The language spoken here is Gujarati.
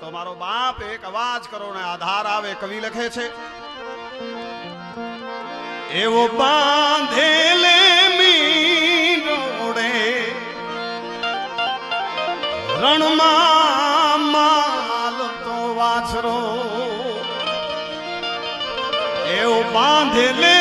તો મારો બાપ એક અવાજ કરો ને આધાર આવે, કવિ લખે છે. એવો બાંધેલે મીંડોડે રણમાં માલ તો વાછરો. એવો બાંધેલે